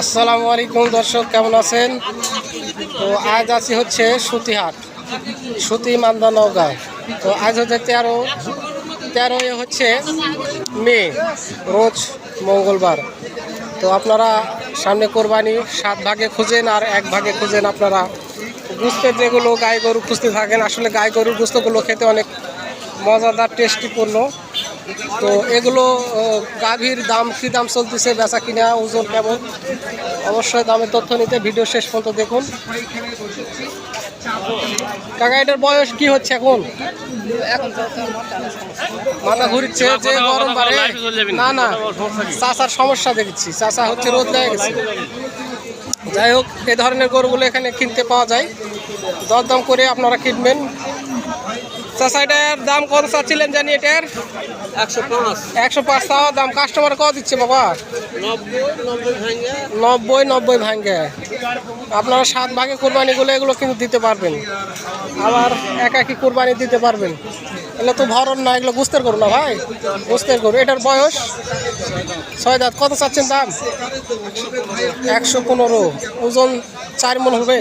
আসসালামু আলাইকুম দর্শক, কেমন আছেন? তো আজ আছি হচ্ছে সুতিহাট, সুতি মান্দা নওগাঁ। তো আজ হচ্ছে তেরো, তেরোই হচ্ছে মে, রোজ মঙ্গলবার। তো আপনারা সামনে কোরবানি সাত ভাগে খুঁজেন আর এক ভাগে খুঁজেন আপনারা। গুস্তের যেগুলো গাই গরু খুঁজতে থাকেন, আসলে গাই গরুর গুস্তগুলো খেতে অনেক মজাদার, টেস্টিপূর্ণ। তো এগুলো গাভীর দাম কী দাম চলতেছে বেচা কিনা ওজন কেমন? অবশ্যই দামের তথ্য নিতে ভিডিও শেষ পর্যন্ত দেখুন। কাকা এটার বয়স কি হচ্ছে এখন? মাথা ঘুরছে যে গরম বাড়ে। না না চাষার সমস্যা দেখছি। চাষা হচ্ছে রোদ লেগে গেছে। যাই হোক এ ধরনের গরুগুলো এখানে কিনতে পাওয়া যায়। দরদাম করে আপনারা কিনবেন। চাষা এটার দাম কত চাচ্ছিলেন জানি এটার? একশো পাঁচ। একশো পাঁচ দাম কাস্টমার কত দিচ্ছে বাবা? নব্বই নব্বই ভেঙে নব্বই নব্বই ভাঙ্গে। আপনারা সাত ভাগে কোরবানিগুলো এগুলো কিন্তু দিতে পারবেন। আবার একাকি কোরবানি দিতে পারবেন। এগুলো তো ভরণ না, এগুলো গুস্তের করো না ভাই। গুস্তের করো এটার বয়স? ছয় দাঁত। কত চাচ্ছেন দাম? একশো পনেরো। ওজন চার মন হবে?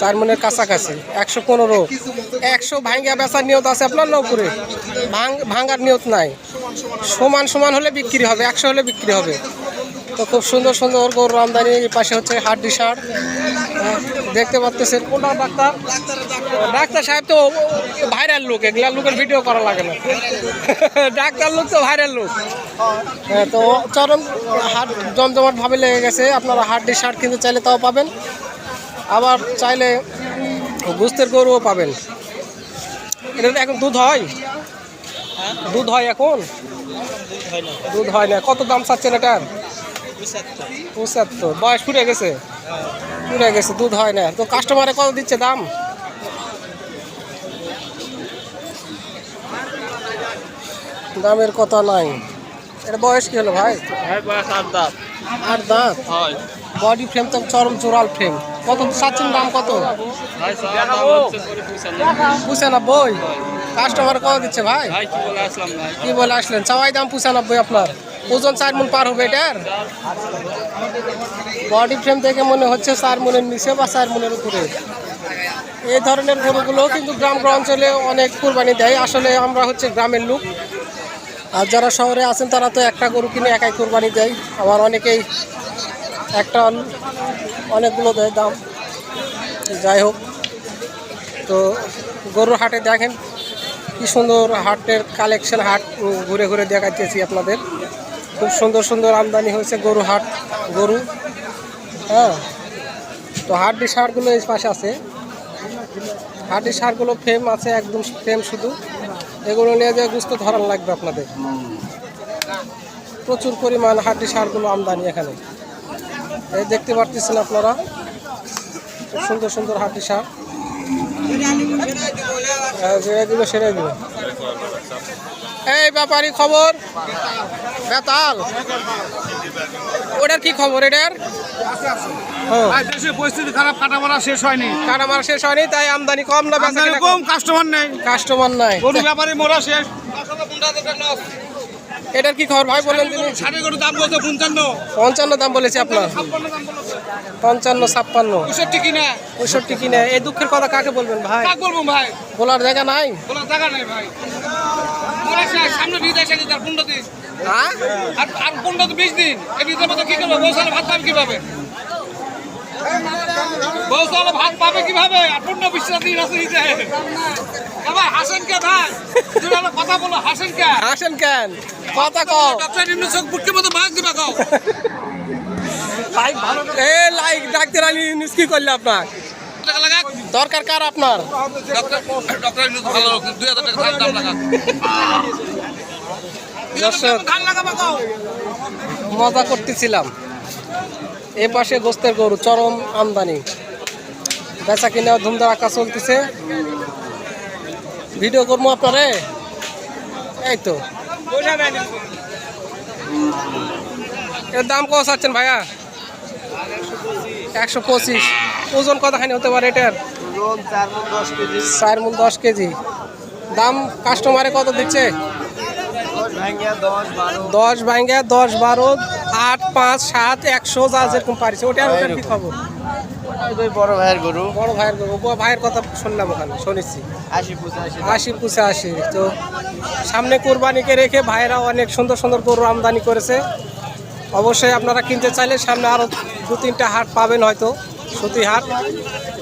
চার মনের কাছাকাছি। একশো পনেরো। একশো ভাঙ্গা বেচার নিয়ত আছে আপনার না উপরে? ভাঙ ভাঙ্গার নিয়ত নাই। সমান সমান হলে বিক্রি হবে, একশো হলে বিক্রি হবে। তো খুব সুন্দর সুন্দর গরুর আমদানি এই পাশে হচ্ছে হাড্ডি সার। দেখতে পাচ্ছেন কোনটা ডাক্তার? ডাক্তার সাহেব তো ভাইরাল লোক এগুলা লোকের ভিডিও করা লাগে না। ডাক্তার লোক তো ভাইরাল লোক। হ্যাঁ তো চরম হাট জমজমাট ভাবে লেগে গেছে। আপনারা হাড্ডি সার কিনতে চাইলে তাও পাবেন। আবার চাইলে গুস্তের গরুও পাবেন। এটা এখন দুধ হয়? দুধ হয় এখন? দুধ হয় না। কত দাম চাচ্ছেন এটার? পঁচাত্তর। বয়স ফুরে গেছে? ফুরে গেছে দুধ হয় না। তো কাস্টমারে কত দিচ্ছে দাম? দামের কথা নাই। এটা বয়স কি হলো ভাই? ভাই আট দাঁত। আট দাঁত? বডি ফ্রেম তো চরম চোরাল ফ্রেম কত চাচ্ছেন দাম কত? পঁচানব্বই। কাস্টমার কত দিচ্ছে ভাই? ভাই কি বলে আসলাম ভাই? কি বলে আসলেন? সবাই দাম পঁচানব্বই আপনার। ওজন চার মন পার হবে এটার? বডি ফ্রেম দেখে মনে হচ্ছে চার মনের নিচে বা চার মনের উপরে। এই ধরনের গরুগুলো কিন্তু গ্রাম অঞ্চলে অনেক কুরবানি দেয়। আসলে আমরা হচ্ছে গ্রামের লোক। আর যারা শহরে আছেন, তারা তো একটা গরু কিনে একাই কুরবানি দেয়। আবার অনেকেই একটা অনেকগুলো দেয় দাম। যাই হোক, তো গরুর হাটে দেখেন, কি সুন্দর হাটের কালেকশন হাট ঘুরে ঘুরে দেখাইতেছি আপনাদের। খুব সুন্দর সুন্দর আমদানি হয়েছে গরু হাট গরু। হ্যাঁ। তো হাড্ডি সারগুলো এই পাশে আছে। হাড্ডি সারগুলো ফ্রেম আছে একদম ফ্রেম শুধু। এগুলো নিয়ে যে গুস্ত ধরান লাগবে আপনাদের। প্রচুর পরিমাণ হাড্ডি সারগুলো আমদানি এখানে। এই দেখতে পারতেছেন আপনারা? খুব সুন্দর সুন্দর হাড্ডি সার। হ্যাঁ, যে এগুলো সেরে দিল। এই ব্যাপারী খবর। বেতাল। ওটার কি খবর এটার? দেশের পরিস্থিতি খারাপ কাটামারা শেষ হয়নি। কাটামার শেষ হয়নি তাই আমদানি কম না আমদানি কম কাস্টমার নেই। কাস্টমার নাই। গরু ব্যাপারে মোরা শেষ। এটার কি খবর? ভাই বলেন তিনি দাম বলতে পঞ্চান্ন। পঞ্চান্ন দাম বলেছে আপনার। পঞ্চান্ন ছাপ্পান্ন। পঁয়ষট্টি কিনা। পঁয়ষট্টি কিনে। এই দুঃখের কথা কাকে বলবেন ভাই? কাক বলব ভাই? বলার জায়গা নাই? বলার জায়গা নেই ভাই। সামনে পনেরো দিন। হ্যাঁ? আর আর পনেরো তো বিশ দিন। এই বিদের মতো কি করব? বউ ভাত পাবে কীভাবে? বউ ভাত পাবে কীভাবে? আর পনেরো বিশ দিন আছে দিতে ভাই হাসেন কে ভাই? কথা বলো হাসেন কে? আসেন কেন? কথা কও। ডক্টর নিম্ন চোখ বুটকে মতো দিবা কও। লাইক ভালো এ লাইক ডাক্তার আলী নিউজ কি করলে আপনার দরকার কার আপনার? দর্শক মজা করতেছিলাম। এ পাশে গোস্তের গরু চরম আমদানি। বেচা কিনা ধুমধারাক্কা চলতেছে। ভিডিও করব আপনারে? এই তো। এর দাম কত চাচ্ছেন ভাইয়া? একশো পঁচিশ। ওজন কতখানি হতে পারে এটার? চার মন দশ কেজি। দাম কাস্টমারে কত দিচ্ছে? দশ ভাঙ্গা দশ বারো আট পাঁচ সাত একশো যা যেরকম পারিছে। ওটা আর ওটার কি খবর? বড় ভাইয়ের গরু। বড় ভাইয়ের গরু, ভাইয়ের কথা শুনলাম ওখানে শুনেছি। আশি পঁচাশি। আশি তো সামনে কোরবানিকে রেখে ভাইয়েরা অনেক সুন্দর সুন্দর গরু আমদানি করেছে। অবশ্যই আপনারা কিনতে চাইলে সামনে আরও দু তিনটা হাট পাবেন হয়তো। সুতি হাট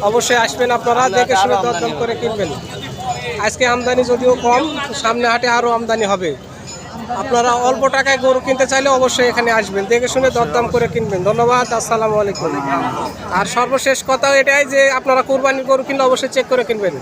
অবশ্যই আসবেন আপনারা, দেখে শুনে দরদাম করে কিনবেন। আজকে আমদানি যদিও কম সামনে হাটে আরও আমদানি হবে। আপনারা অল্প টাকায় গরু কিনতে চাইলে অবশ্যই এখানে আসবেন, দেখে শুনে দরদাম করে কিনবেন। ধন্যবাদ, আসসালামু আলাইকুম। আর সর্বশেষ কথা এটাই যে, আপনারা কোরবানির গরু কিনলে অবশ্যই চেক করে কিনবেন।